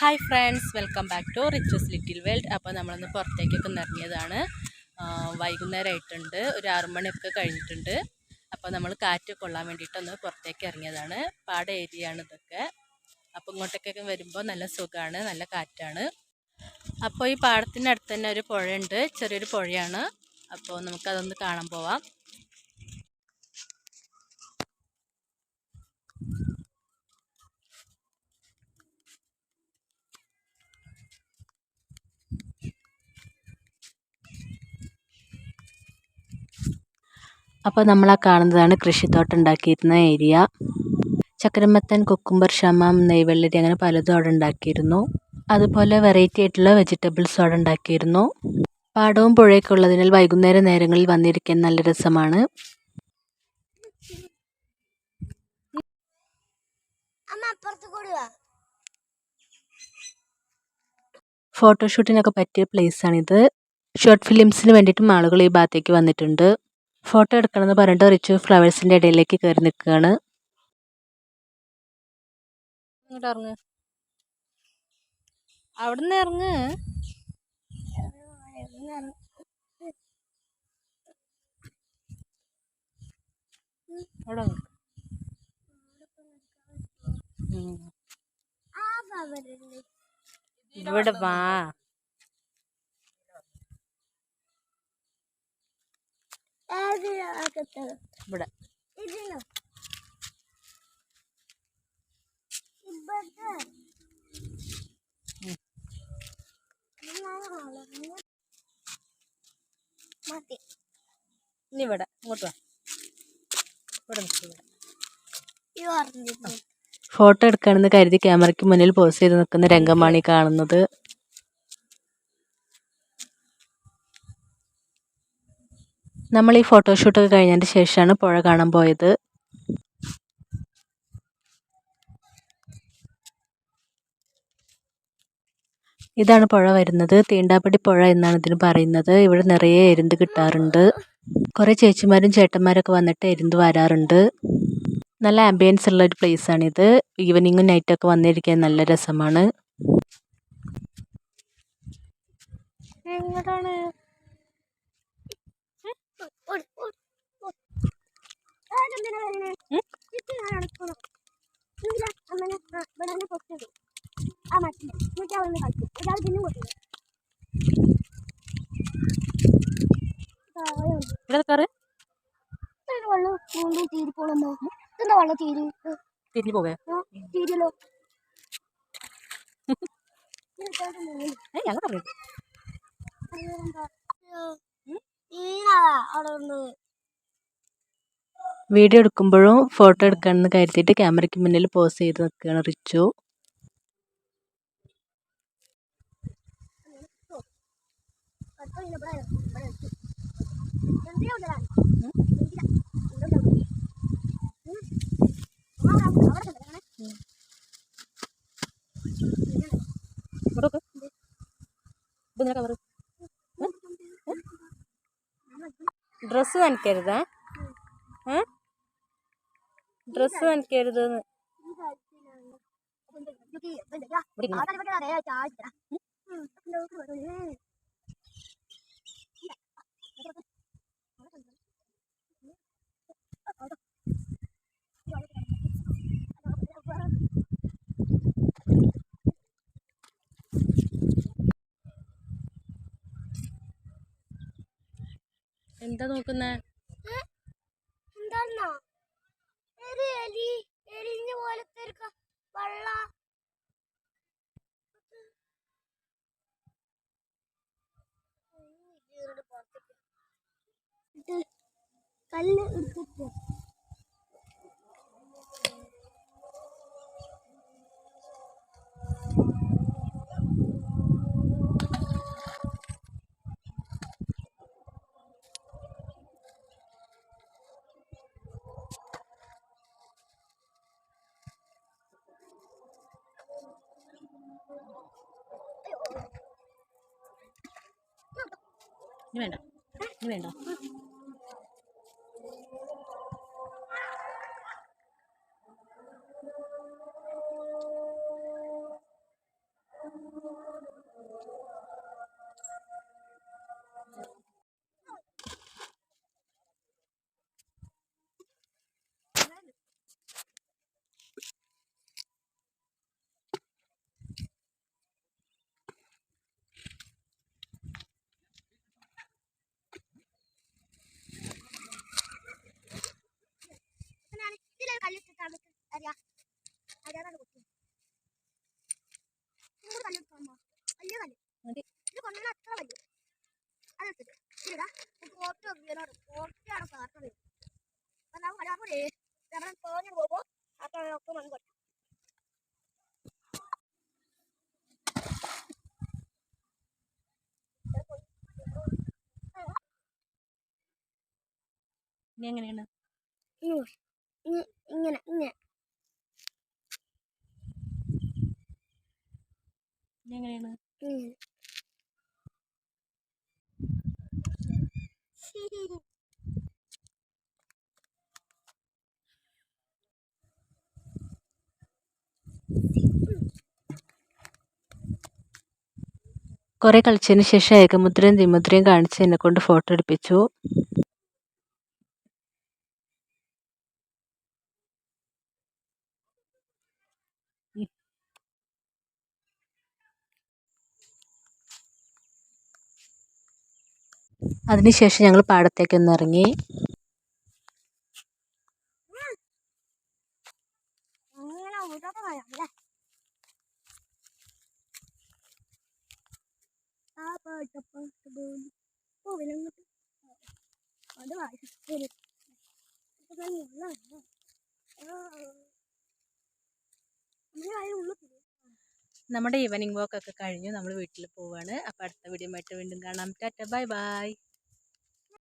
Hi friends welcome back to riches little world അപ്പോൾ നമ്മളൊന്ന് പുറത്തേക്കൊക്കെ നിറങ്ങിയതാണ് വൈകുന്നേരമായിട്ടുണ്ട് ഒരു ആറുമണിയൊക്കെ കഴിഞ്ഞിട്ടുണ്ട്. അപ്പോൾ നമ്മൾ കാറ്റ് കൊള്ളാൻ വേണ്ടിയിട്ടൊന്ന് പുറത്തേക്ക് ഇറങ്ങിയതാണ്. പാട ഏരിയ ആണ് ഇതൊക്കെ. അപ്പോൾ ഇങ്ങോട്ടേക്കൊക്കെ വരുമ്പോൾ നല്ല സുഖമാണ് നല്ല കാറ്റാണ്. അപ്പോൾ ഈ പാടത്തിന്റെ അടുത്ത് തന്നെ ഒരു പുഴയുണ്ട്. ചെറിയൊരു പുഴയാണ്. അപ്പോൾ നമുക്കതൊന്ന് കാണാൻ പോവാം. അപ്പോൾ നമ്മൾ ആ കാണുന്നതാണ് കൃഷിത്തോട്ടം ഉണ്ടാക്കിയിരുന്ന ഏരിയ. ചക്കരമത്തൻ കുക്കുംബർ ഷമാം നെയ്വെള്ളരി അങ്ങനെ പലതും അവിടെ ഉണ്ടാക്കിയിരുന്നു. അതുപോലെ വെറൈറ്റി ആയിട്ടുള്ള വെജിറ്റബിൾസ് അവിടെ ഉണ്ടാക്കിയിരുന്നു. പാടവും പുഴയൊക്കെ ഉള്ളതിനാൽ വൈകുന്നേര നേരങ്ങളിൽ വന്നിരിക്കാൻ നല്ല രസമാണ്. ഫോട്ടോഷൂട്ടിനൊക്കെ പറ്റിയ പ്ലേസ് ആണിത്. ഷോർട്ട് ഫിലിംസിന് വേണ്ടിയിട്ടും ആളുകൾ ഈ ഭാഗത്തേക്ക് വന്നിട്ടുണ്ട്. ഫോട്ടോ എടുക്കണമെന്ന് പറഞ്ഞിട്ട് റിച്ചു ഫ്ലവേഴ്സിന്റെ ഇടയിലേക്ക് കയറി നിൽക്കുകയാണ് ഇങ്ങോട്ട് ഇറങ്ങ്. അവിടുന്ന് ഇറങ്ങ്. അവിടെ ഇവിടെ വാ. ഇവിടെ. ഇനി ഇവിടെ. ഇങ്ങോട്ട് വാ. ഇവിടെ ഫോട്ടോ എടുക്കണമെന്ന് കരുതി ക്യാമറയ്ക്ക് മുന്നിൽ പോസ് ചെയ്ത് നിൽക്കുന്ന രംഗമാണ് ഈ കാണുന്നത്. നമ്മൾ ഈ ഫോട്ടോഷൂട്ടൊക്കെ കഴിഞ്ഞതിന് ശേഷമാണ് പുഴ കാണാൻ പോയത്. ഇതാണ് പുഴ വരുന്നത്. തീണ്ടാപ്പടി പുഴ എന്നാണ് ഇതിന് പറയുന്നത്. ഇവിടെ നിറയെ എരുന്ത് കിട്ടാറുണ്ട്. കുറേ ചേച്ചിമാരും ചേട്ടന്മാരൊക്കെ വന്നിട്ട് എരുന്ത് വരാറുണ്ട്. നല്ല ആംബിയൻസ് ഉള്ള ഒരു പ്ലേസ് ആണിത്. ഈവനിങ്ങും നൈറ്റൊക്കെ വന്നിരിക്കാൻ നല്ല രസമാണ്. എങ്ങോട്ടാണ് തിരിഞ്ഞു പോവേ. തിരിയല്ലോ. ഞങ്ങൾ ഉണ്ട് വീഡിയോ എടുക്കുമ്പോഴും ഫോട്ടോ എടുക്കണമെന്ന് കരുതിയിട്ട് ക്യാമറയ്ക്ക് മുന്നിൽ പോസ് ചെയ്ത് നിൽക്കുകയാണ് റിച്ചു ഇവിടെ ഇവിടെ വെച്ചു. എന്തിനാ ഇവിടെ? എന്തിനാ? ഇവിടെ ഇവിടെ ഇവിടെ. ഉം. ആ, അവിടെ അവിടെ കിടക്കണേ. ഡ്രസ്സ് നനയ്ക്കരുതേ ഡ്രസ്സ് നനയ്ക്കരുത് ഈ കാര്യത്തിലാണ്. അതെന്താ? ഇതൊക്കെ ഇതെന്താ? ആ തലപ്പൊക്കെ അതേ ചാടിച്ചതാ. ഉം. ഇതൊക്കെ ഇവിടെ വരും. ഉം. എന്താ നോക്കുന്നേ? എന്താന്നോ? ഒരു എലി എലിഞ്ഞ പോലത്തെ വള്ള. കല്ല് എടുത്തിട്ട് ഇനി വേണ്ട. ഇനി വേണ്ട. അരിയാ അരിയാതാണ് കുട്ടി. നൂറ് കല്ല് വലിയ കല്ല് ഇത് കൊണ്ടുവന്ന അത്ര വലിയ. അതെടുത്തിട്ട് പോഞ്ഞു ഇങ്ങനെ ഇങ്ങനെ. എങ്ങനെയാണ് ഇങ്ങനെ കുറേ കളിച്ചതിന് ശേഷം ഏകമുദ്രയും ദ്വിമുദ്രയും കാണിച്ച് എന്നെ കൊണ്ട് ഫോട്ടോ എടുപ്പിച്ചു അതിനുശേഷം ഞങ്ങൾ പാടത്തേക്കൊന്ന് ഇറങ്ങി നമ്മുടെ ഈവനിങ് വാക്ക് ഒക്കെ കഴിഞ്ഞു. നമ്മൾ വീട്ടിൽ പോവാണ്. അപ്പോൾ അടുത്ത വീഡിയോ ആയിട്ട് വീണ്ടും കാണാം. Tata bye bye.